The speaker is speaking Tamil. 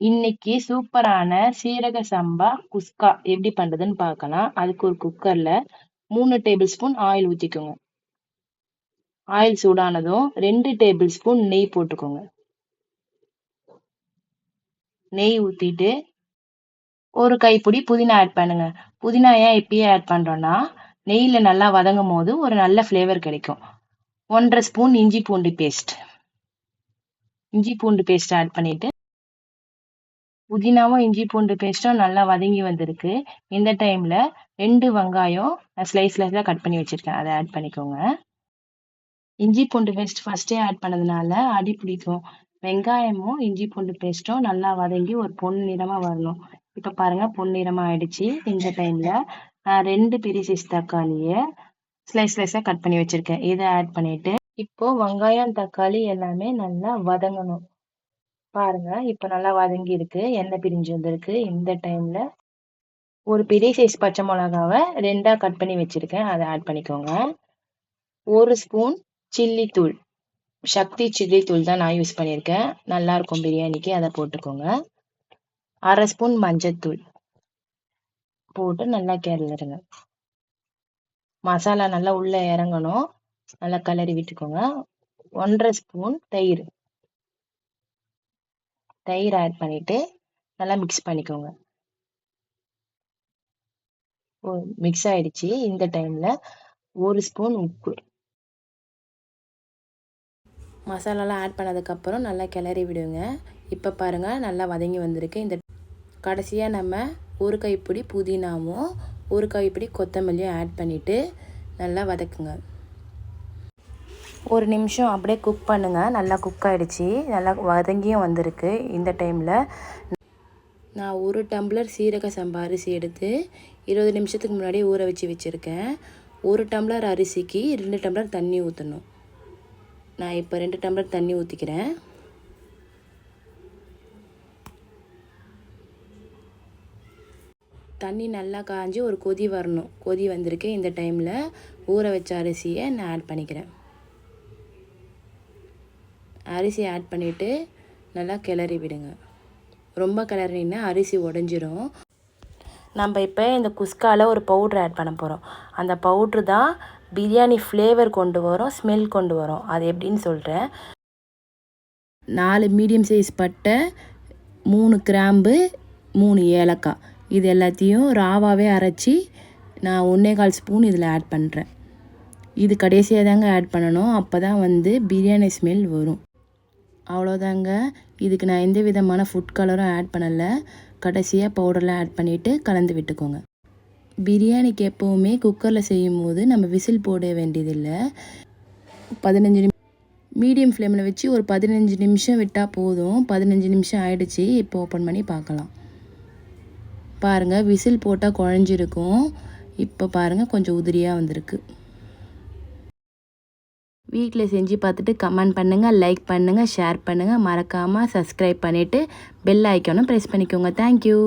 இன்னைக்கு சூப்பரான சீரக சம்பா குஸ்கா எப்படி பண்றதுன்னு பார்க்கலாம். அதுக்கு ஒரு குக்கர்ல மூணு டேபிள் ஸ்பூன் ஆயில் ஊற்றிக்கோங்க ஆயில் சூடானதும் ரெண்டு டேபிள் ஸ்பூன் நெய் போட்டுக்கோங்க. நெய் ஊற்றிட்டு ஒரு கைப்பிடி புதினா ஆட் பண்ணுங்க. புதினா ஏன் இப்பயே ஆட் பண்ணுறோன்னா நெய்யில் நல்லா வதங்கும் போது ஒரு நல்ல ஃப்ளேவர் கிடைக்கும். ஒன்றரை ஸ்பூன் இஞ்சி பூண்டு பேஸ்ட் இஞ்சி பூண்டு பேஸ்ட் ஆட் பண்ணிட்டு புதினாவும் இஞ்சி பூண்டு பேஸ்ட்டும் நல்லா வதங்கி வந்திருக்கு. இந்த டைமில் ரெண்டு வெங்காயம் நான் ஸ்லைஸ் ஸ்லைஸாக கட் பண்ணி வச்சுருக்கேன். அதை ஆட் பண்ணிக்கோங்க. இஞ்சி பூண்டு பேஸ்ட் ஃபஸ்ட்டே ஆட் பண்ணதுனால அடி பிடிக்கும். வெங்காயமும் இஞ்சி பூண்டு பேஸ்ட்டும் நல்லா வதங்கி ஒரு பொன் நிறமாக வரணும். இப்போ பாருங்கள் பொன் நிறமாக ஆயிடுச்சு. இந்த டைமில் நான் ரெண்டு பெரிய சைஸ் தக்காளியை ஸ்லைஸ் ஸ்லைஸாக கட் பண்ணி வச்சுருக்கேன். இதை ஆட் பண்ணிவிட்டு இப்போது வெங்காயம் தக்காளி எல்லாமே நல்லா வதங்கணும். பாருங்க. இப்போ நல்லா வதங்கி இருக்கு. எண்ணெய் பிரிஞ்சு வந்திருக்கு. இந்த டைம்ல ஒரு பெரிய சைஸ் பச்சை மிளகாவை ரெண்டா கட் பண்ணி வச்சிருக்கேன். அதை ஆட் பண்ணிக்கோங்க. ஒரு ஸ்பூன் சில்லி தூள். சக்தி சில்லி தூள் தான் நான் யூஸ் பண்ணியிருக்கேன். நல்லா இருக்கும் பிரியாணிக்கு. அதை போட்டுக்கோங்க. அரை ஸ்பூன் மஞ்சத்தூள் போட்டு நல்லா கிளறுங்க மசாலா நல்லா உள்ள இறங்கணும். நல்லா கிளறி விட்டுக்கோங்க. ஒன்றரை ஸ்பூன் தயிர். தயிர் ஆட் பண்ணிவிட்டு நல்லா மிக்ஸ் பண்ணிக்கோங்க. ஓ மிக்ஸ் ஆயிடுச்சு. இந்த டைமில் ஒரு ஸ்பூன் உப்பு. மசாலாலாம் ஆட் பண்ணதுக்கப்புறம் நல்லா கிளறி விடுங்க. இப்போ பாருங்கள் நல்லா வதங்கி வந்திருக்கு. இந்த கடைசியாக நம்ம ஒரு கைப்பிடி புதினாவும் ஒரு கைப்பிடி கொத்தமல்லியும் ஆட் பண்ணிவிட்டு நல்லா வதக்குங்க. ஒரு நிமிஷம் அப்படியே குக் பண்ணுங்கள் நல்லா குக் ஆகிடுச்சி நல்லா வதங்கியும் வந்திருக்கு இந்த டைமில் நான் ஒரு டம்ளர் சீரக சம்பா அரிசி எடுத்து இருபது நிமிஷத்துக்கு முன்னாடி ஊற வச்சு வச்சுருக்கேன். ஒரு டம்ளர் அரிசிக்கு ரெண்டு டம்ளர் தண்ணி ஊற்றணும் நான் இப்போ ரெண்டு டம்ளர் தண்ணி ஊற்றிக்கிறேன் தண்ணி நல்லா காஞ்சி ஒரு கொதி வரணும். கொதி வந்திருக்கு. இந்த டைமில் ஊற வச்ச அரிசியை நான் ஆட் பண்ணிக்கிறேன். அரிசி ஆட் பண்ணிவிட்டு நல்லா கிளறி விடுங்க. ரொம்ப கிளறினா அரிசி உடஞ்சிரும். நம்ம இப்போ இந்த குஸ்காவில் ஒரு பவுட்ரு ஆட் பண்ண போகிறோம் அந்த பவுட்ரு தான் பிரியாணி ஃப்ளேவர் கொண்டு வரும் ஸ்மெல் கொண்டு வரும். அது எப்படின்னு சொல்கிறேன் நாலு மீடியம் சைஸ் பட்டை மூணு கிராம்பு மூணு ஏலக்காய். இது எல்லாத்தையும் ராவாகவே அரைச்சி நான் ஒன்றே கால் ஸ்பூன் இதில் ஆட் பண்ணுறேன் இது கடைசியாக தாங்க ஆட் பண்ணணும். அப்போ தான் வந்து பிரியாணி ஸ்மெல் வரும். அவ்வளோதாங்க இதுக்கு நான் எந்த விதமான ஃபுட் கலரும் ஆட் பண்ணலை. கடைசியாக பவுடர்லாம் ஆட் பண்ணிவிட்டு கலந்து விட்டுக்கோங்க. பிரியாணிக்கு எப்போவுமே குக்கரில் செய்யும் போது நம்ம விசில் போட வேண்டியதில்லை. பதினஞ்சு நிமி மீடியம் ஃப்ளேமில் வச்சு ஒரு பதினஞ்சு நிமிஷம் விட்டால் போதும். பதினஞ்சு நிமிஷம் ஆயிடுச்சு. இப்போ ஓப்பன் பண்ணி பார்க்கலாம். பாருங்கள் விசில் போட்டால் குழஞ்சிருக்கும். இப்போ பாருங்கள் கொஞ்சம் உதிரியாக வந்திருக்கு. வீட்டில் செஞ்சு பார்த்துட்டு கமெண்ட் பண்ணுங்கள் லைக் பண்ணுங்கள் ஷேர் பண்ணுங்கள் மறக்காமல் சப்ஸ்கிரைப் பண்ணிவிட்டு பெல் ஐக்கானும் ப்ரெஸ் பண்ணிக்கோங்க. Thank you